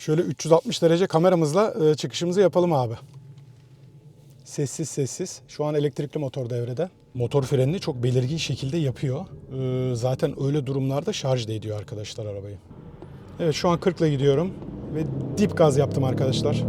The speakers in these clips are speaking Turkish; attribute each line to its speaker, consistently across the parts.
Speaker 1: Şöyle 360 derece kameramızla e, çıkışımızı yapalım abi. Sessiz sessiz. Şu an elektrikli motor devrede. Motor frenini çok belirgin şekilde yapıyor. Ee, zaten öyle durumlarda şarj da ediyor arkadaşlar arabayı. Evet şu an 40 ile gidiyorum ve dip gaz yaptım arkadaşlar.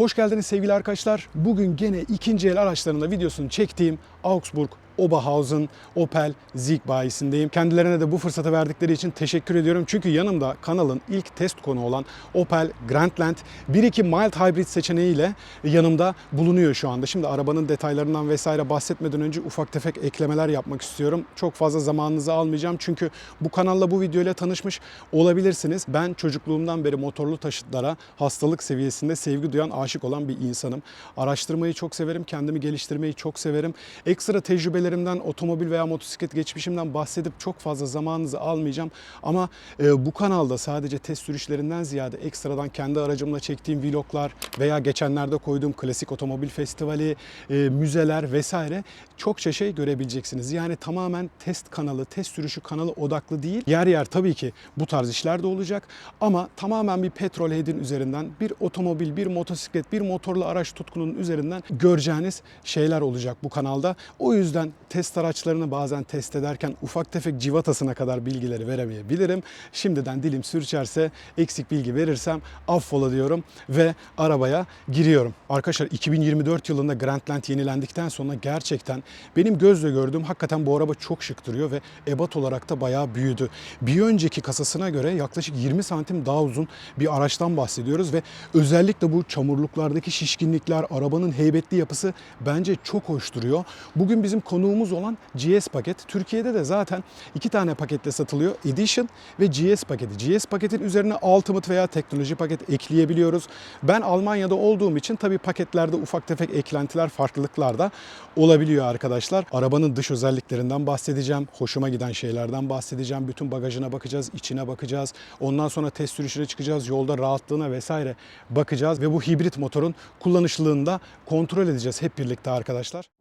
Speaker 1: Hoş geldiniz sevgili arkadaşlar. Bugün gene ikinci el araçlarında videosunu çektiğim Augsburg Oberhausen Opel Zeek bayisindeyim. Kendilerine de bu fırsatı verdikleri için teşekkür ediyorum. Çünkü yanımda kanalın ilk test konu olan Opel Grandland 1.2 mild hybrid seçeneğiyle yanımda bulunuyor şu anda. Şimdi arabanın detaylarından vesaire bahsetmeden önce ufak tefek eklemeler yapmak istiyorum. Çok fazla zamanınızı almayacağım çünkü bu kanalla bu videoyla tanışmış olabilirsiniz. Ben çocukluğumdan beri motorlu taşıtlara hastalık seviyesinde sevgi duyan, aşık olan bir insanım. Araştırmayı çok severim, kendimi geliştirmeyi çok severim. Ekstra tecrübelerimden, otomobil veya motosiklet geçmişimden bahsedip çok fazla zamanınızı almayacağım. Ama e, bu kanalda sadece test sürüşlerinden ziyade ekstradan kendi aracımla çektiğim vloglar veya geçenlerde koyduğum klasik otomobil festivali, e, müzeler vesaire çokça şey görebileceksiniz. Yani tamamen test kanalı, test sürüşü kanalı odaklı değil. Yer yer tabii ki bu tarz işler de olacak ama tamamen bir petrol head'in üzerinden bir otomobil, bir motosiklet, bir motorlu araç tutkunun üzerinden göreceğiniz şeyler olacak bu kanalda. O yüzden test araçlarını bazen test ederken ufak tefek civatasına kadar bilgileri veremeyebilirim. Şimdiden dilim sürçerse eksik bilgi verirsem affola diyorum ve arabaya giriyorum. Arkadaşlar 2024 yılında Grandland yenilendikten sonra gerçekten benim gözle gördüğüm hakikaten bu araba çok şık duruyor ve ebat olarak da bayağı büyüdü. Bir önceki kasasına göre yaklaşık 20 santim daha uzun bir araçtan bahsediyoruz ve özellikle bu çamurluklardaki şişkinlikler, arabanın heybetli yapısı bence çok hoş duruyor. Bugün bizim konuğumuz olan GS paket. Türkiye'de de zaten iki tane paketle satılıyor. Edition ve GS paketi. GS paketin üzerine Ultimate veya teknoloji paket ekleyebiliyoruz. Ben Almanya'da olduğum için tabii paketlerde ufak tefek eklentiler, farklılıklar da olabiliyor arkadaşlar. Arabanın dış özelliklerinden bahsedeceğim. Hoşuma giden şeylerden bahsedeceğim. Bütün bagajına bakacağız, içine bakacağız. Ondan sonra test sürüşüne çıkacağız. Yolda rahatlığına vesaire bakacağız ve bu hibrit motorun kullanışlılığını da kontrol edeceğiz hep birlikte arkadaşlar.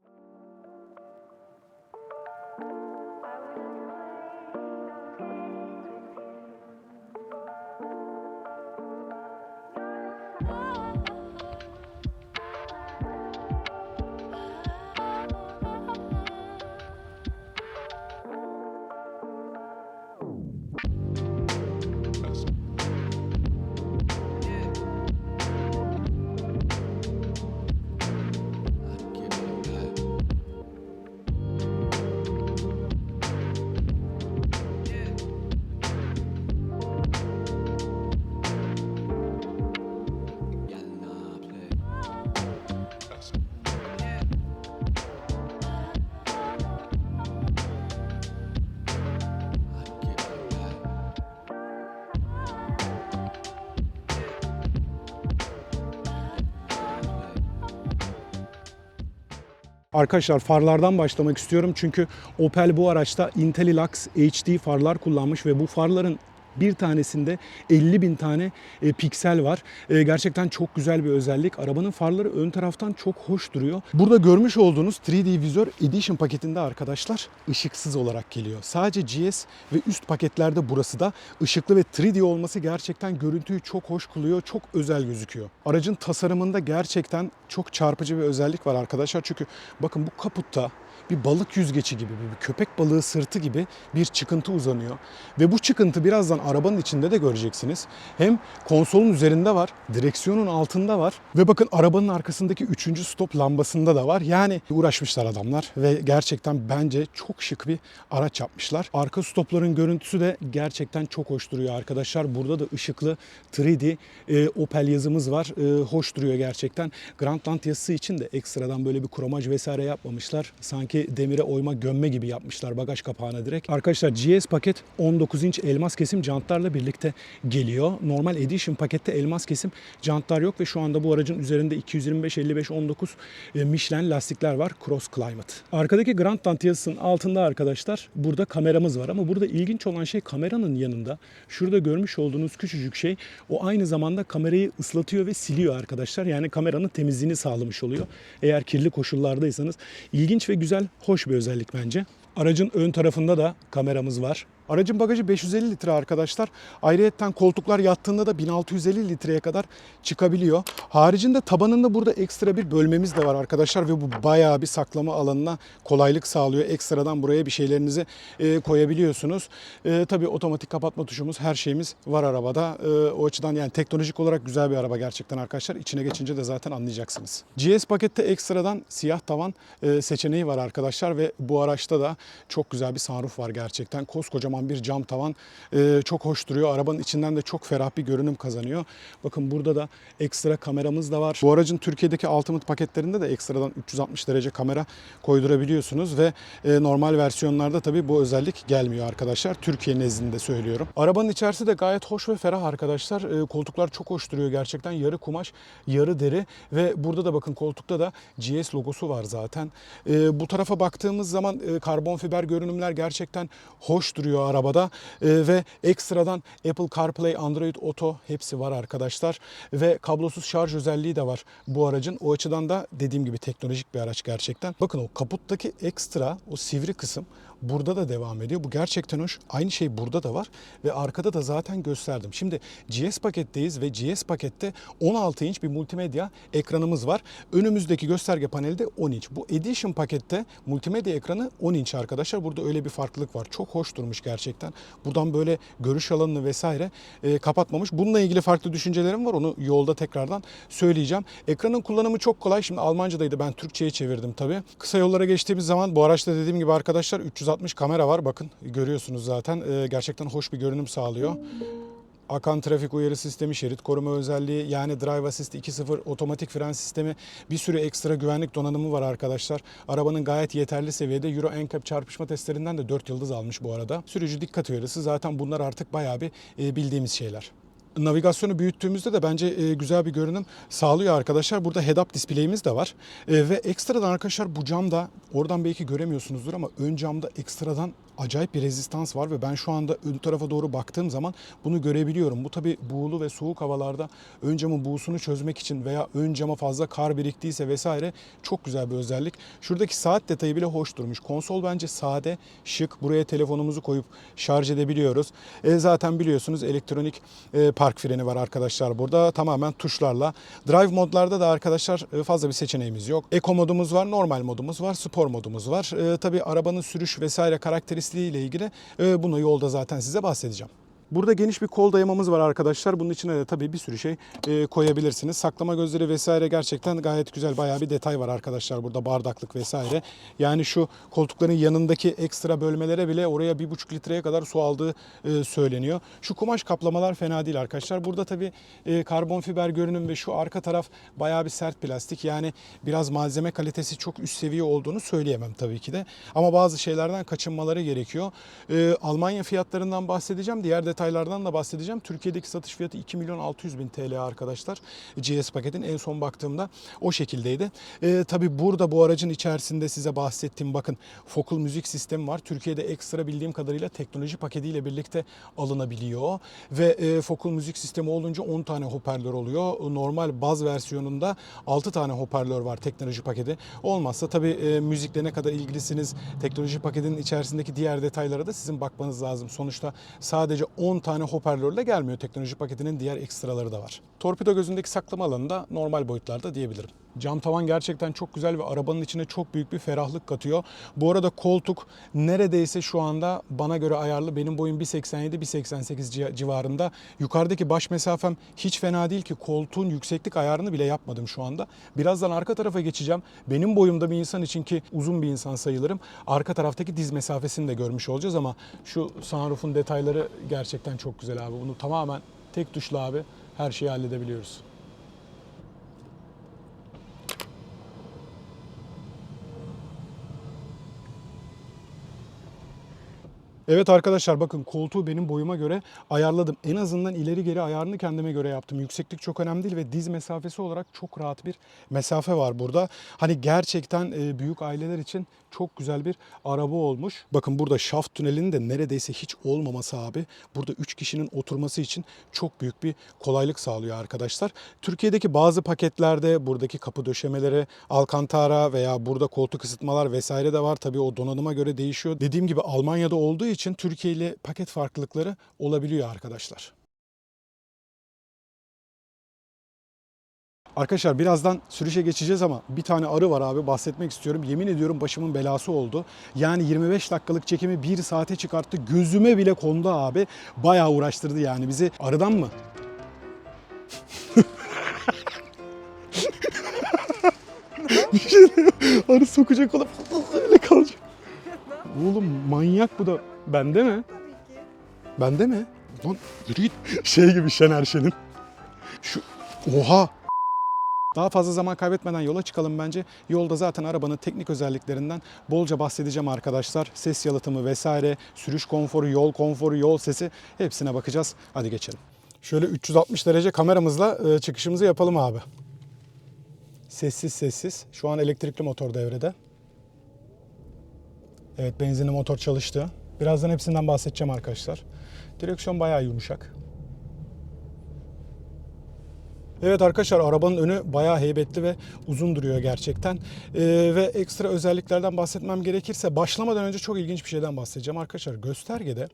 Speaker 1: Arkadaşlar farlardan başlamak istiyorum çünkü Opel bu araçta Intellilux HD farlar kullanmış ve bu farların bir tanesinde 50 bin tane e, piksel var. E, gerçekten çok güzel bir özellik. Arabanın farları ön taraftan çok hoş duruyor. Burada görmüş olduğunuz 3D Vizor Edition paketinde arkadaşlar ışıksız olarak geliyor. Sadece GS ve üst paketlerde burası da ışıklı ve 3D olması gerçekten görüntüyü çok hoş kılıyor. Çok özel gözüküyor. Aracın tasarımında gerçekten çok çarpıcı bir özellik var arkadaşlar. Çünkü bakın bu kaputta bir balık yüzgeci gibi, bir köpek balığı sırtı gibi bir çıkıntı uzanıyor. Ve bu çıkıntı birazdan arabanın içinde de göreceksiniz. Hem konsolun üzerinde var, direksiyonun altında var ve bakın arabanın arkasındaki üçüncü stop lambasında da var. Yani uğraşmışlar adamlar ve gerçekten bence çok şık bir araç yapmışlar. Arka stopların görüntüsü de gerçekten çok hoş duruyor arkadaşlar. Burada da ışıklı 3D e, Opel yazımız var. E, hoş duruyor gerçekten. Grandland yazısı için de ekstradan böyle bir kromaj vesaire yapmamışlar. Sanki sanki demire oyma gömme gibi yapmışlar bagaj kapağına direkt. Arkadaşlar GS paket 19 inç elmas kesim jantlarla birlikte geliyor. Normal Edition pakette elmas kesim jantlar yok ve şu anda bu aracın üzerinde 225 55 19 e, Michelin lastikler var. Cross Climate. Arkadaki Grand Tant yazısının altında arkadaşlar burada kameramız var ama burada ilginç olan şey kameranın yanında şurada görmüş olduğunuz küçücük şey o aynı zamanda kamerayı ıslatıyor ve siliyor arkadaşlar. Yani kameranın temizliğini sağlamış oluyor. Eğer kirli koşullardaysanız ilginç ve güzel, hoş bir özellik bence. Aracın ön tarafında da kameramız var. Aracın bagajı 550 litre arkadaşlar. Ayrıyeten koltuklar yattığında da 1650 litreye kadar çıkabiliyor. Haricinde tabanında burada ekstra bir bölmemiz de var arkadaşlar ve bu bayağı bir saklama alanına kolaylık sağlıyor. Ekstradan buraya bir şeylerinizi e, koyabiliyorsunuz. E, tabii otomatik kapatma tuşumuz, her şeyimiz var arabada. E, o açıdan yani teknolojik olarak güzel bir araba gerçekten arkadaşlar. İçine geçince de zaten anlayacaksınız. GS pakette ekstradan siyah tavan e, seçeneği var arkadaşlar ve bu araçta da çok güzel bir sunroof var gerçekten. Koskocaman bir cam tavan e, çok hoş duruyor. Arabanın içinden de çok ferah bir görünüm kazanıyor. Bakın burada da ekstra kameramız da var. Bu aracın Türkiye'deki Ultimate paketlerinde de ekstradan 360 derece kamera koydurabiliyorsunuz ve e, normal versiyonlarda tabii bu özellik gelmiyor arkadaşlar. Türkiye nezdinde söylüyorum. Arabanın içerisi de gayet hoş ve ferah arkadaşlar. E, koltuklar çok hoş duruyor gerçekten. Yarı kumaş, yarı deri ve burada da bakın koltukta da GS logosu var zaten. E, bu tarafa baktığımız zaman e, karbon fiber görünümler gerçekten hoş duruyor arabada E, ve ekstradan Apple CarPlay, Android Auto hepsi var arkadaşlar ve kablosuz şarj özelliği de var bu aracın. O açıdan da dediğim gibi teknolojik bir araç gerçekten. Bakın o kaputtaki ekstra o sivri kısım burada da devam ediyor. Bu gerçekten hoş. Aynı şey burada da var ve arkada da zaten gösterdim. Şimdi GS paketteyiz ve GS pakette 16 inç bir multimedya ekranımız var. Önümüzdeki gösterge paneli de 10 inç. Bu Edition pakette multimedya ekranı 10 inç arkadaşlar. Burada öyle bir farklılık var. Çok hoş durmuş gerçekten. Buradan böyle görüş alanını vesaire e, kapatmamış. Bununla ilgili farklı düşüncelerim var. Onu yolda tekrardan söyleyeceğim. Ekranın kullanımı çok kolay. Şimdi Almancadaydı. Ben Türkçe'ye çevirdim tabii. Kısa yollara geçtiğimiz zaman bu araçta dediğim gibi arkadaşlar 360 kamera var. Bakın görüyorsunuz zaten. E, gerçekten hoş bir görünüm sağlıyor. Akan trafik uyarı sistemi, şerit koruma özelliği yani Drive Assist 2.0 otomatik fren sistemi bir sürü ekstra güvenlik donanımı var arkadaşlar. Arabanın gayet yeterli seviyede Euro NCAP çarpışma testlerinden de 4 yıldız almış bu arada. Sürücü dikkat uyarısı zaten bunlar artık bayağı bir e, bildiğimiz şeyler. Navigasyonu büyüttüğümüzde de bence e, güzel bir görünüm sağlıyor arkadaşlar. Burada head-up display'imiz de var. E, ve ekstradan arkadaşlar bu camda oradan belki göremiyorsunuzdur ama ön camda ekstradan acayip bir rezistans var ve ben şu anda ön tarafa doğru baktığım zaman bunu görebiliyorum. Bu tabi buğulu ve soğuk havalarda ön camın buğusunu çözmek için veya ön cama fazla kar biriktiyse vesaire çok güzel bir özellik. Şuradaki saat detayı bile hoş durmuş. Konsol bence sade, şık. Buraya telefonumuzu koyup şarj edebiliyoruz. E, zaten biliyorsunuz elektronik e, park freni var arkadaşlar burada. Tamamen tuşlarla. Drive modlarda da arkadaşlar e, fazla bir seçeneğimiz yok. Eco modumuz var, normal modumuz var, spor modumuz var. E, tabii arabanın sürüş vesaire karakteristikleri ile ilgili bunu yolda zaten size bahsedeceğim. Burada geniş bir kol dayamamız var arkadaşlar. Bunun içine de tabii bir sürü şey e, koyabilirsiniz. Saklama gözleri vesaire gerçekten gayet güzel. Bayağı bir detay var arkadaşlar burada bardaklık vesaire. Yani şu koltukların yanındaki ekstra bölmelere bile oraya bir buçuk litreye kadar su aldığı e, söyleniyor. Şu kumaş kaplamalar fena değil arkadaşlar. Burada tabii e, karbon fiber görünüm ve şu arka taraf bayağı bir sert plastik. Yani biraz malzeme kalitesi çok üst seviye olduğunu söyleyemem tabii ki de. Ama bazı şeylerden kaçınmaları gerekiyor. E, Almanya fiyatlarından bahsedeceğim. Diğer detaylardan da bahsedeceğim. Türkiye'deki satış fiyatı 2 milyon 600 bin TL arkadaşlar. GS paketin en son baktığımda o şekildeydi. E, tabii burada bu aracın içerisinde size bahsettiğim bakın Focal müzik sistemi var. Türkiye'de ekstra bildiğim kadarıyla teknoloji paketiyle birlikte alınabiliyor. Ve e, Focal müzik sistemi olunca 10 tane hoparlör oluyor. Normal baz versiyonunda 6 tane hoparlör var teknoloji paketi. Olmazsa tabii e, müzikle ne kadar ilgilisiniz teknoloji paketinin içerisindeki diğer detaylara da sizin bakmanız lazım. Sonuçta sadece 10 tane hoparlörle gelmiyor. Teknoloji paketinin diğer ekstraları da var. Torpido gözündeki saklama alanı da normal boyutlarda diyebilirim. Cam tavan gerçekten çok güzel ve arabanın içine çok büyük bir ferahlık katıyor. Bu arada koltuk neredeyse şu anda bana göre ayarlı. Benim boyum 1.87-1.88 civarında. Yukarıdaki baş mesafem hiç fena değil ki koltuğun yükseklik ayarını bile yapmadım şu anda. Birazdan arka tarafa geçeceğim. Benim boyumda bir insan için ki uzun bir insan sayılırım. Arka taraftaki diz mesafesini de görmüş olacağız ama şu sunroof'un detayları gerçekten çok güzel abi. Bunu tamamen tek tuşla abi her şeyi halledebiliyoruz. Evet arkadaşlar bakın koltuğu benim boyuma göre ayarladım. En azından ileri geri ayarını kendime göre yaptım. Yükseklik çok önemli değil ve diz mesafesi olarak çok rahat bir mesafe var burada. Hani gerçekten e, büyük aileler için çok güzel bir araba olmuş. Bakın burada şaft tünelinin de neredeyse hiç olmaması abi. Burada 3 kişinin oturması için çok büyük bir kolaylık sağlıyor arkadaşlar. Türkiye'deki bazı paketlerde buradaki kapı döşemeleri, alkantara veya burada koltuk ısıtmalar vesaire de var. Tabii o donanıma göre değişiyor. Dediğim gibi Almanya'da olduğu için Türkiye ile paket farklılıkları olabiliyor arkadaşlar. Arkadaşlar birazdan sürüşe geçeceğiz ama bir tane arı var abi bahsetmek istiyorum. Yemin ediyorum başımın belası oldu. Yani 25 dakikalık çekimi 1 saate çıkarttı. Gözüme bile kondu abi. Bayağı uğraştırdı yani bizi. Arıdan mı? bir şey. Arı sokacak olup öyle kalacak. Oğlum manyak bu da. Bende mi? Bende mi? Lan yürü git. Şey gibi Şener Şen'in. Şu oha. Daha fazla zaman kaybetmeden yola çıkalım bence. Yolda zaten arabanın teknik özelliklerinden bolca bahsedeceğim arkadaşlar. Ses yalıtımı vesaire, sürüş konforu, yol konforu, yol sesi hepsine bakacağız. Hadi geçelim. Şöyle 360 derece kameramızla e, çıkışımızı yapalım abi. Sessiz sessiz. Şu an elektrikli motor devrede. Evet benzinli motor çalıştı. Birazdan hepsinden bahsedeceğim arkadaşlar. Direksiyon bayağı yumuşak. Evet arkadaşlar arabanın önü bayağı heybetli ve uzun duruyor gerçekten. Ee, ve ekstra özelliklerden bahsetmem gerekirse başlamadan önce çok ilginç bir şeyden bahsedeceğim. Arkadaşlar göstergede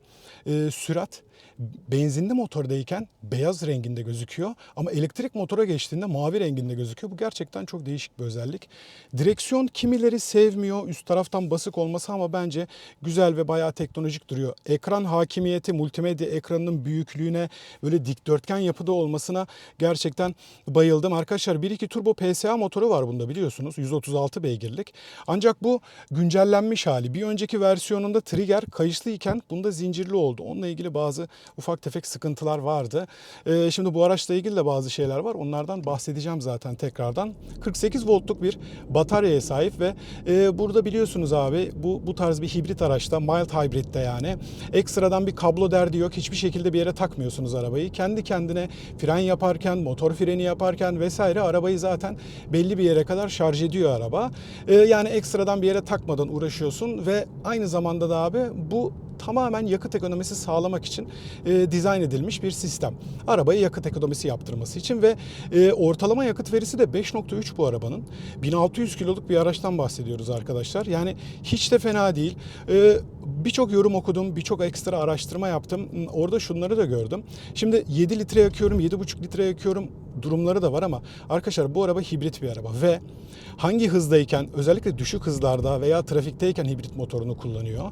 Speaker 1: e, sürat benzinli motordayken beyaz renginde gözüküyor ama elektrik motora geçtiğinde mavi renginde gözüküyor. Bu gerçekten çok değişik bir özellik. Direksiyon kimileri sevmiyor üst taraftan basık olması ama bence güzel ve bayağı teknolojik duruyor. Ekran hakimiyeti, multimedya ekranının büyüklüğüne, böyle dikdörtgen yapıda olmasına gerçekten bayıldım. Arkadaşlar 1.2 turbo PSA motoru var bunda biliyorsunuz. 136 beygirlik. Ancak bu güncellenmiş hali. Bir önceki versiyonunda trigger kayışlıyken bunda zincirli oldu. Onunla ilgili bazı ufak tefek sıkıntılar vardı. Ee, şimdi bu araçla ilgili de bazı şeyler var. Onlardan bahsedeceğim zaten tekrardan. 48 voltluk bir bataryaya sahip ve e, burada biliyorsunuz abi bu bu tarz bir hibrit araçta mild hybrid'de yani ekstradan bir kablo derdi yok. Hiçbir şekilde bir yere takmıyorsunuz arabayı. Kendi kendine fren yaparken, motor freni yaparken vesaire arabayı zaten belli bir yere kadar şarj ediyor araba. Ee, yani ekstradan bir yere takmadan uğraşıyorsun ve aynı zamanda da abi bu tamamen yakıt ekonomisi sağlamak için e, dizayn edilmiş bir sistem. Arabayı yakıt ekonomisi yaptırması için ve e, ortalama yakıt verisi de 5.3 bu arabanın. 1600 kiloluk bir araçtan bahsediyoruz arkadaşlar. Yani hiç de fena değil. E, birçok yorum okudum, birçok ekstra araştırma yaptım. Orada şunları da gördüm. Şimdi 7 litre yakıyorum, 7.5 litre yakıyorum durumları da var ama arkadaşlar bu araba hibrit bir araba ve hangi hızdayken özellikle düşük hızlarda veya trafikteyken hibrit motorunu kullanıyor.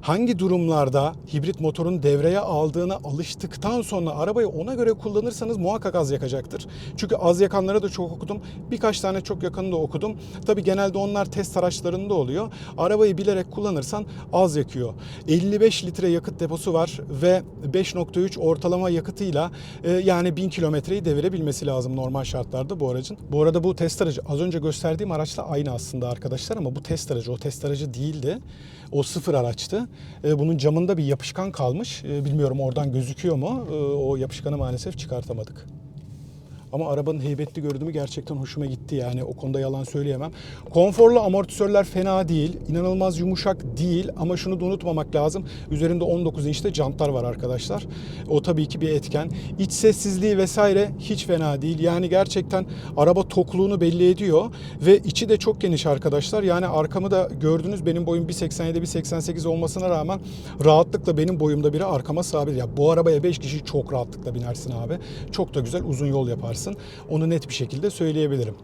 Speaker 1: Hangi durumlarda hibrit motorun devreye aldığına alıştıktan sonra arabayı ona göre kullanırsanız muhakkak az yakacaktır. Çünkü az yakanları da çok okudum. Birkaç tane çok yakını da okudum. Tabi genelde onlar test araçlarında oluyor. Arabayı bilerek kullanırsan az yakıyor. 55 litre yakıt deposu var ve 5.3 ortalama yakıtıyla e, yani 1000 kilometreyi devirebilmesi lazım normal şartlarda bu aracın. Bu arada bu test aracı az önce gösterdiğim araçla aynı aslında arkadaşlar ama bu test aracı o test aracı değildi. O sıfır araçtı. E, bunun camında bir yapışkan kalmış. E, bilmiyorum oradan gözüküyor mu? E, o yapışkanı maalesef çıkartamadık. Ama arabanın heybetli görünümü gerçekten hoşuma gitti yani o konuda yalan söyleyemem. Konforlu amortisörler fena değil, inanılmaz yumuşak değil ama şunu da unutmamak lazım. Üzerinde 19 inçte jantlar var arkadaşlar. O tabii ki bir etken. İç sessizliği vesaire hiç fena değil. Yani gerçekten araba tokluğunu belli ediyor ve içi de çok geniş arkadaşlar. Yani arkamı da gördünüz benim boyum 1.87 1.88 olmasına rağmen rahatlıkla benim boyumda biri arkama sabit. Ya bu arabaya 5 kişi çok rahatlıkla binersin abi. Çok da güzel uzun yol yaparsın. Onu net bir şekilde söyleyebilirim.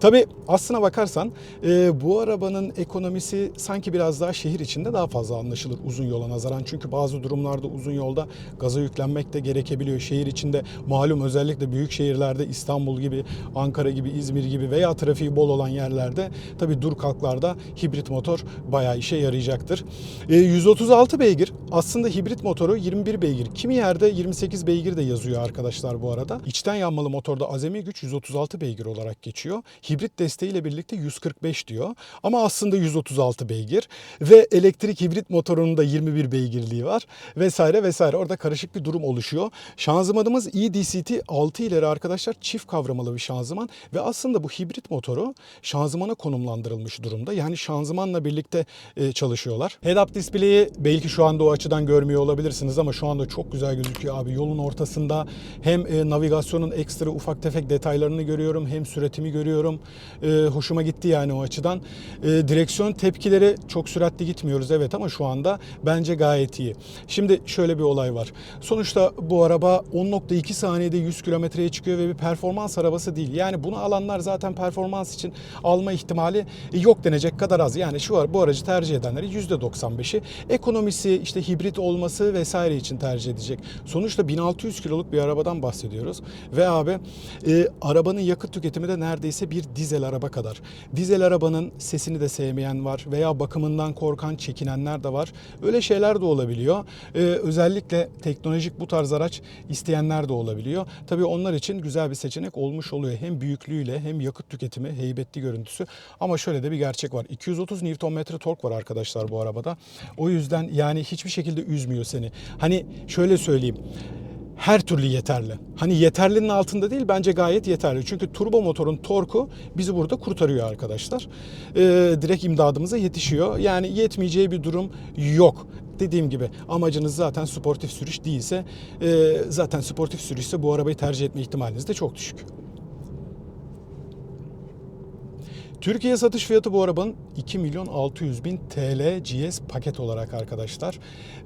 Speaker 1: Tabi aslına bakarsan e, bu arabanın ekonomisi sanki biraz daha şehir içinde daha fazla anlaşılır uzun yola nazaran. Çünkü bazı durumlarda uzun yolda gaza yüklenmek de gerekebiliyor. Şehir içinde malum özellikle büyük şehirlerde İstanbul gibi, Ankara gibi, İzmir gibi veya trafiği bol olan yerlerde tabi dur kalklarda hibrit motor bayağı işe yarayacaktır. E, 136 beygir aslında hibrit motoru 21 beygir. Kimi yerde 28 beygir de yazıyor arkadaşlar bu arada. İçten yanmalı motorda azami güç 136 beygir olarak geçiyor. Hibrit desteğiyle birlikte 145 diyor. Ama aslında 136 beygir ve elektrik hibrit motorunun da 21 beygirliği var vesaire vesaire. Orada karışık bir durum oluşuyor. Şanzımanımız eDCT 6 ileri arkadaşlar çift kavramalı bir şanzıman ve aslında bu hibrit motoru şanzımana konumlandırılmış durumda. Yani şanzımanla birlikte e, çalışıyorlar. Head-up display'i belki şu anda o açıdan görmüyor olabilirsiniz ama şu anda çok güzel gözüküyor abi. Yolun ortasında hem e, navigasyonun ekstra ufak tefek detaylarını görüyorum hem süratimi görüyorum. E, hoşuma gitti yani o açıdan. E, direksiyon tepkileri çok süratli gitmiyoruz evet ama şu anda bence gayet iyi. Şimdi şöyle bir olay var. Sonuçta bu araba 10.2 saniyede 100 kilometreye çıkıyor ve bir performans arabası değil. Yani bunu alanlar zaten performans için alma ihtimali yok denecek kadar az. Yani şu bu aracı tercih edenleri %95'i ekonomisi, işte hibrit olması vesaire için tercih edecek. Sonuçta 1600 kiloluk bir arabadan bahsediyoruz. Ve abi e, arabanın yakıt tüketimi de neredeyse bir dizel araba kadar. Dizel arabanın sesini de sevmeyen var veya bakımından korkan, çekinenler de var. Öyle şeyler de olabiliyor. E, özellikle teknolojik bu tarz araç isteyenler de olabiliyor. Tabii onlar için güzel bir seçenek olmuş oluyor. Hem büyüklüğüyle hem yakıt tüketimi, heybetli görüntüsü. Ama şöyle de bir gerçek var. 230 Nm tork var arkadaşlar bu arabada. O yüzden yani hiçbir şekilde üzmüyor seni. Hani şöyle söyleyeyim her türlü yeterli. Hani yeterlinin altında değil bence gayet yeterli. Çünkü turbo motorun torku bizi burada kurtarıyor arkadaşlar. Ee, direkt imdadımıza yetişiyor. Yani yetmeyeceği bir durum yok. Dediğim gibi amacınız zaten sportif sürüş değilse e, zaten sportif sürüşse bu arabayı tercih etme ihtimaliniz de çok düşük. Türkiye satış fiyatı bu arabanın 2 milyon 600 bin TL GS paket olarak arkadaşlar.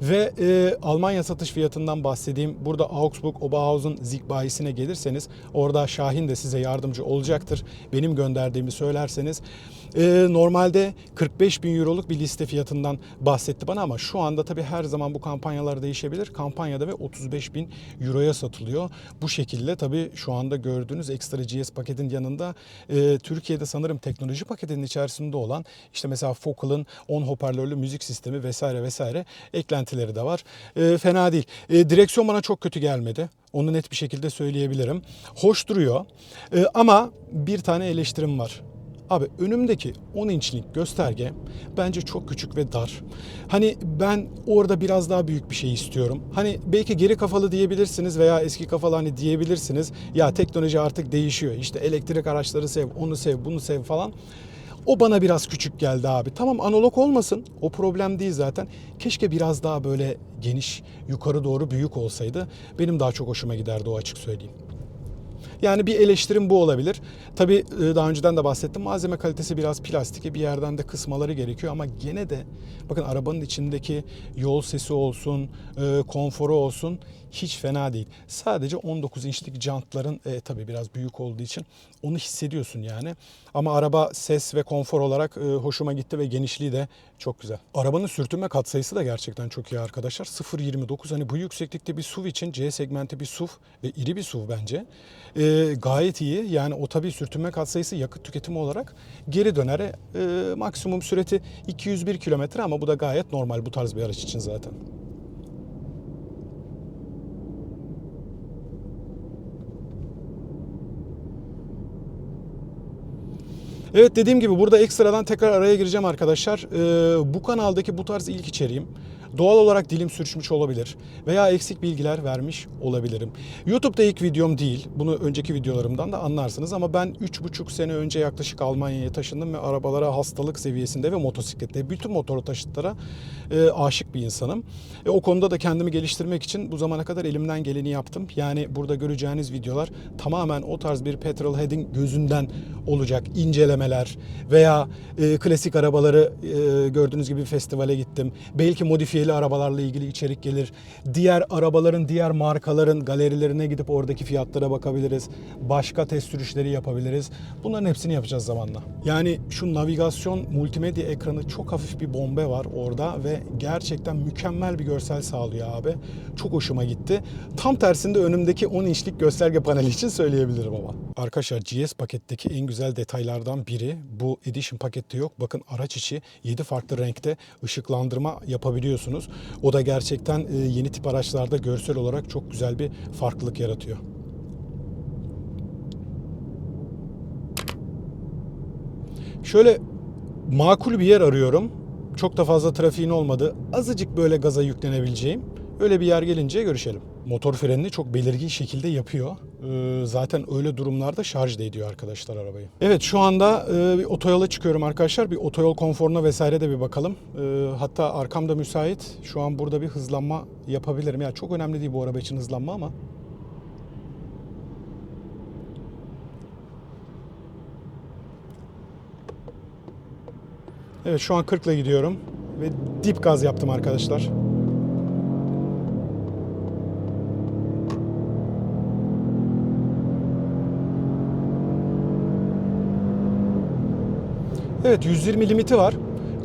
Speaker 1: Ve e, Almanya satış fiyatından bahsedeyim. Burada Augsburg Oberhausen Zig bayisine gelirseniz orada Şahin de size yardımcı olacaktır. Benim gönderdiğimi söylerseniz. E, normalde 45 bin euroluk bir liste fiyatından bahsetti bana ama şu anda tabii her zaman bu kampanyalar değişebilir. Kampanyada ve 35 bin euroya satılıyor. Bu şekilde tabii şu anda gördüğünüz ekstra GS paketin yanında e, Türkiye'de sanırım teknoloji paketinin içerisinde olan işte mesela Focal'ın 10 hoparlörlü müzik sistemi vesaire vesaire eklentileri de var. E, fena değil. E, direksiyon bana çok kötü gelmedi. Onu net bir şekilde söyleyebilirim. Hoş duruyor. E, ama bir tane eleştirim var. Abi önümdeki 10 inçlik gösterge bence çok küçük ve dar. Hani ben orada biraz daha büyük bir şey istiyorum. Hani belki geri kafalı diyebilirsiniz veya eski kafalı hani diyebilirsiniz. Ya teknoloji artık değişiyor. İşte elektrik araçları sev, onu sev, bunu sev falan. O bana biraz küçük geldi abi. Tamam analog olmasın. O problem değil zaten. Keşke biraz daha böyle geniş, yukarı doğru büyük olsaydı. Benim daha çok hoşuma giderdi o açık söyleyeyim. Yani bir eleştirim bu olabilir. Tabii e, daha önceden de bahsettim. Malzeme kalitesi biraz plastik. Bir yerden de kısmaları gerekiyor ama gene de bakın arabanın içindeki yol sesi olsun, e, konforu olsun hiç fena değil. Sadece 19 inçlik jantların e, tabii biraz büyük olduğu için onu hissediyorsun yani. Ama araba ses ve konfor olarak e, hoşuma gitti ve genişliği de çok güzel. Arabanın sürtünme katsayısı da gerçekten çok iyi arkadaşlar. 0.29 hani bu yükseklikte bir SUV için C segmenti bir SUV ve iri bir SUV bence. E, gayet iyi. Yani o tabii sürtünme katsayısı yakıt tüketimi olarak geri döner. E, maksimum süreti 201 kilometre ama bu da gayet normal bu tarz bir araç için zaten. Evet dediğim gibi burada ekstradan tekrar araya gireceğim arkadaşlar. Ee, bu kanaldaki bu tarz ilk içeriğim doğal olarak dilim sürçmüş olabilir veya eksik bilgiler vermiş olabilirim. YouTube'da ilk videom değil. Bunu önceki videolarımdan da anlarsınız ama ben 3,5 sene önce yaklaşık Almanya'ya taşındım ve arabalara hastalık seviyesinde ve motosiklette bütün motoru taşıtlara e, aşık bir insanım. E, o konuda da kendimi geliştirmek için bu zamana kadar elimden geleni yaptım. Yani burada göreceğiniz videolar tamamen o tarz bir petrol head'in gözünden olacak. incelemeler veya e, klasik arabaları e, gördüğünüz gibi festivale gittim. Belki modifiyeli arabalarla ilgili içerik gelir. Diğer arabaların, diğer markaların galerilerine gidip oradaki fiyatlara bakabiliriz. Başka test sürüşleri yapabiliriz. Bunların hepsini yapacağız zamanla. Yani şu navigasyon multimedya ekranı çok hafif bir bombe var orada ve gerçekten mükemmel bir görsel sağlıyor abi. Çok hoşuma gitti. Tam tersinde önümdeki 10 inçlik gösterge paneli için söyleyebilirim ama. Arkadaşlar GS paketteki en güzel detaylardan biri bu Edition pakette yok. Bakın araç içi 7 farklı renkte ışıklandırma yapabiliyorsunuz görüyorsunuz. O da gerçekten e, yeni tip araçlarda görsel olarak çok güzel bir farklılık yaratıyor. Şöyle makul bir yer arıyorum. Çok da fazla trafiğin olmadı. Azıcık böyle gaza yüklenebileceğim Öyle bir yer gelince görüşelim. Motor frenini çok belirgin şekilde yapıyor. Ee, zaten öyle durumlarda şarj da ediyor arkadaşlar arabayı. Evet şu anda e, bir otoyola çıkıyorum arkadaşlar. Bir otoyol konforuna vesaire de bir bakalım. Ee, hatta arkamda müsait. Şu an burada bir hızlanma yapabilirim. Ya çok önemli değil bu araba için hızlanma ama. Evet şu an 40 ile gidiyorum ve dip gaz yaptım arkadaşlar. Evet 120 limiti var.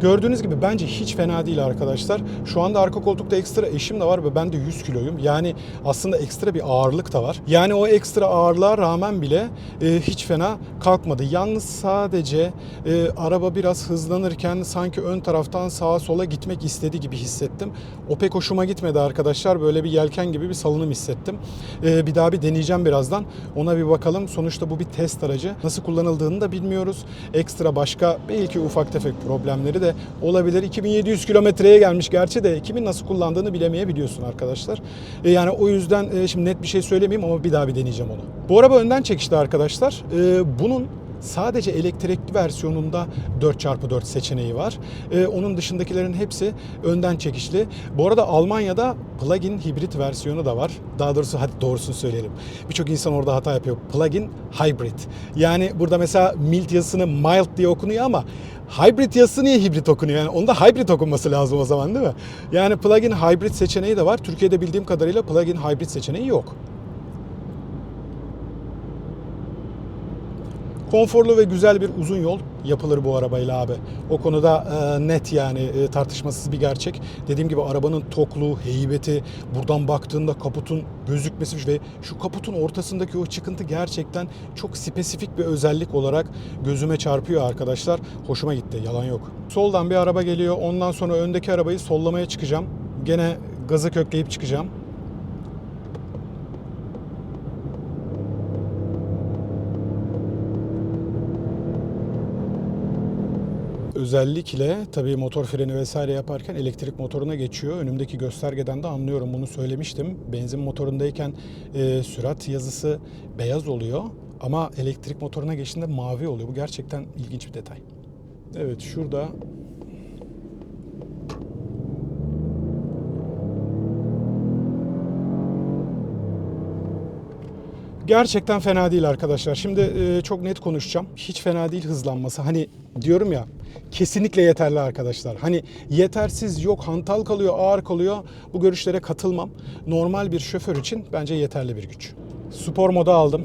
Speaker 1: Gördüğünüz gibi bence hiç fena değil arkadaşlar. Şu anda arka koltukta ekstra eşim de var ve ben de 100 kiloyum. Yani aslında ekstra bir ağırlık da var. Yani o ekstra ağırlığa rağmen bile e, hiç fena kalkmadı. Yalnız sadece e, araba biraz hızlanırken sanki ön taraftan sağa sola gitmek istedi gibi hissettim. O pek hoşuma gitmedi arkadaşlar. Böyle bir yelken gibi bir salınım hissettim. E, bir daha bir deneyeceğim birazdan. Ona bir bakalım. Sonuçta bu bir test aracı. Nasıl kullanıldığını da bilmiyoruz. Ekstra başka belki ufak tefek problemleri de olabilir. 2700 kilometreye gelmiş gerçi de kimin nasıl kullandığını bilemeyebiliyorsun arkadaşlar. E, yani o yüzden e, şimdi net bir şey söylemeyeyim ama bir daha bir deneyeceğim onu. Bu araba önden çekişli arkadaşlar. E, bunun Sadece elektrikli versiyonunda 4x4 seçeneği var. Ee, onun dışındakilerin hepsi önden çekişli. Bu arada Almanya'da plug-in hibrit versiyonu da var. Daha doğrusu hadi doğrusunu söyleyelim. Birçok insan orada hata yapıyor. Plug-in hybrid. Yani burada mesela mild yazısını mild diye okunuyor ama hybrid yazısı niye hibrit okunuyor? Yani onda hybrid okunması lazım o zaman değil mi? Yani plug-in hybrid seçeneği de var. Türkiye'de bildiğim kadarıyla plug-in hybrid seçeneği yok. Konforlu ve güzel bir uzun yol yapılır bu arabayla abi. O konuda e, net yani e, tartışmasız bir gerçek. Dediğim gibi arabanın tokluğu, heybeti, buradan baktığında kaputun gözükmesi ve şu kaputun ortasındaki o çıkıntı gerçekten çok spesifik bir özellik olarak gözüme çarpıyor arkadaşlar. Hoşuma gitti, yalan yok. Soldan bir araba geliyor. Ondan sonra öndeki arabayı sollamaya çıkacağım. Gene gazı kökleyip çıkacağım. Özellikle tabii motor freni vesaire yaparken elektrik motoruna geçiyor. Önümdeki göstergeden de anlıyorum bunu söylemiştim. Benzin motorundayken e, sürat yazısı beyaz oluyor ama elektrik motoruna geçtiğinde mavi oluyor. Bu gerçekten ilginç bir detay. Evet şurada Gerçekten fena değil arkadaşlar. Şimdi e, çok net konuşacağım. Hiç fena değil hızlanması. Hani diyorum ya kesinlikle yeterli arkadaşlar. Hani yetersiz yok hantal kalıyor ağır kalıyor. Bu görüşlere katılmam. Normal bir şoför için bence yeterli bir güç. Spor moda aldım.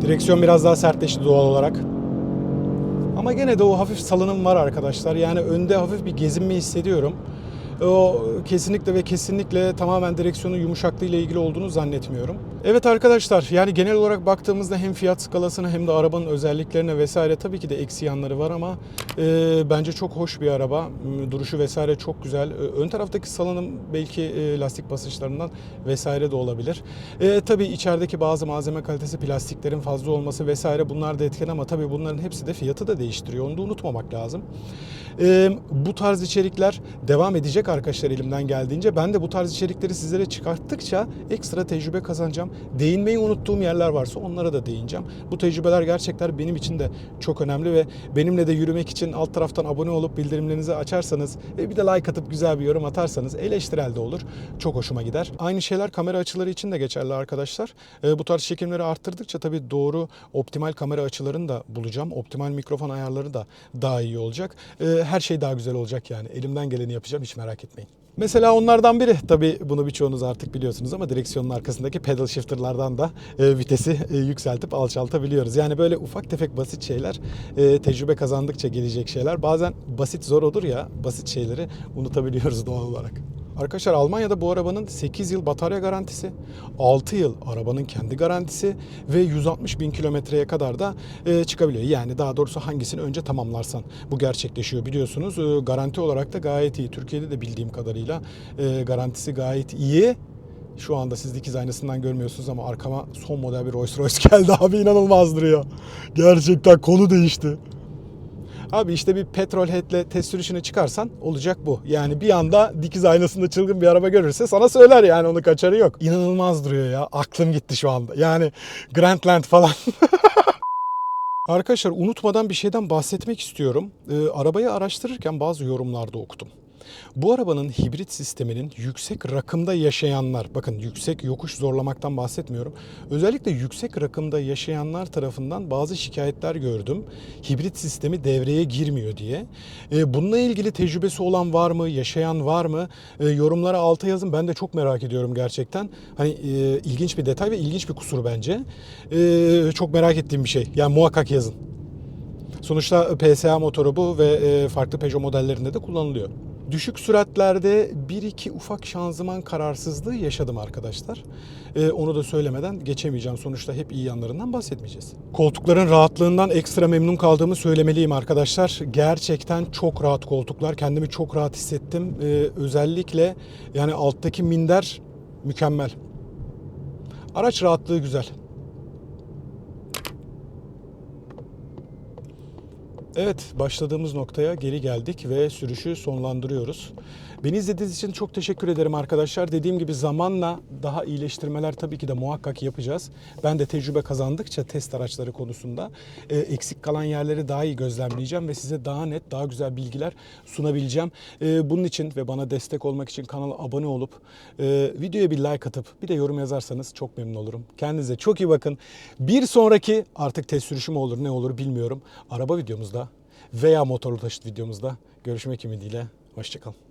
Speaker 1: Direksiyon biraz daha sertleşti doğal olarak. Ama gene de o hafif salınım var arkadaşlar. Yani önde hafif bir gezinme hissediyorum. O kesinlikle ve kesinlikle tamamen direksiyonun yumuşaklığı ile ilgili olduğunu zannetmiyorum. Evet arkadaşlar yani genel olarak baktığımızda hem fiyat skalasına hem de arabanın özelliklerine vesaire tabii ki de eksi yanları var ama e, bence çok hoş bir araba. Duruşu vesaire çok güzel. Ön taraftaki salınım belki e, lastik basınçlarından vesaire de olabilir. E, tabii içerideki bazı malzeme kalitesi plastiklerin fazla olması vesaire bunlar da etken ama tabii bunların hepsi de fiyatı da değiştiriyor. Onu da unutmamak lazım. Bu tarz içerikler devam edecek arkadaşlar elimden geldiğince. Ben de bu tarz içerikleri sizlere çıkarttıkça ekstra tecrübe kazanacağım. Değinmeyi unuttuğum yerler varsa onlara da değineceğim. Bu tecrübeler gerçekten benim için de çok önemli ve benimle de yürümek için alt taraftan abone olup bildirimlerinizi açarsanız ve bir de like atıp güzel bir yorum atarsanız eleştirel de olur. Çok hoşuma gider. Aynı şeyler kamera açıları için de geçerli arkadaşlar. Bu tarz çekimleri arttırdıkça tabii doğru optimal kamera açılarını da bulacağım. Optimal mikrofon ayarları da daha iyi olacak. E, her şey daha güzel olacak yani. Elimden geleni yapacağım hiç merak etmeyin. Mesela onlardan biri tabii bunu birçoğunuz artık biliyorsunuz ama direksiyonun arkasındaki pedal shifter'lardan da e, vitesi e, yükseltip alçaltabiliyoruz. Yani böyle ufak tefek basit şeyler e, tecrübe kazandıkça gelecek şeyler. Bazen basit zor olur ya basit şeyleri unutabiliyoruz doğal olarak. Arkadaşlar Almanya'da bu arabanın 8 yıl batarya garantisi, 6 yıl arabanın kendi garantisi ve 160 bin kilometreye kadar da e, çıkabiliyor. Yani daha doğrusu hangisini önce tamamlarsan bu gerçekleşiyor biliyorsunuz. E, garanti olarak da gayet iyi. Türkiye'de de bildiğim kadarıyla e, garantisi gayet iyi Şu anda siz dikiz aynasından görmüyorsunuz ama arkama son model bir Rolls Royce geldi abi inanılmaz duruyor. Gerçekten konu değişti. Abi işte bir petrol headle test sürüşüne çıkarsan olacak bu. Yani bir anda dikiz aynasında çılgın bir araba görürse sana söyler yani onun kaçarı yok. İnanılmaz duruyor ya. Aklım gitti şu anda. Yani Grandland falan. Arkadaşlar unutmadan bir şeyden bahsetmek istiyorum. Ee, arabayı araştırırken bazı yorumlarda okudum. Bu arabanın hibrit sisteminin yüksek rakımda yaşayanlar, bakın yüksek yokuş zorlamaktan bahsetmiyorum. Özellikle yüksek rakımda yaşayanlar tarafından bazı şikayetler gördüm. Hibrit sistemi devreye girmiyor diye. Ee, bununla ilgili tecrübesi olan var mı, yaşayan var mı? Ee, yorumlara alta yazın. Ben de çok merak ediyorum gerçekten. Hani e, ilginç bir detay ve ilginç bir kusur bence. Çok merak ettiğim bir şey. Yani muhakkak yazın. Sonuçta PSA motoru bu ve e, farklı Peugeot modellerinde de kullanılıyor. Düşük süratlerde bir iki ufak şanzıman kararsızlığı yaşadım arkadaşlar. E, onu da söylemeden geçemeyeceğim. Sonuçta hep iyi yanlarından bahsetmeyeceğiz. Koltukların rahatlığından ekstra memnun kaldığımı söylemeliyim arkadaşlar. Gerçekten çok rahat koltuklar. Kendimi çok rahat hissettim. E, özellikle yani alttaki minder mükemmel. Araç rahatlığı güzel. Evet, başladığımız noktaya geri geldik ve sürüşü sonlandırıyoruz. Beni izlediğiniz için çok teşekkür ederim arkadaşlar. Dediğim gibi zamanla daha iyileştirmeler tabii ki de muhakkak yapacağız. Ben de tecrübe kazandıkça test araçları konusunda e, eksik kalan yerleri daha iyi gözlemleyeceğim ve size daha net, daha güzel bilgiler sunabileceğim. E, bunun için ve bana destek olmak için kanala abone olup e, videoya bir like atıp bir de yorum yazarsanız çok memnun olurum. Kendinize çok iyi bakın. Bir sonraki artık test sürüşü mü olur ne olur bilmiyorum. Araba videomuzda veya motorlu taşıt videomuzda görüşmek ümidiyle. Hoşçakalın.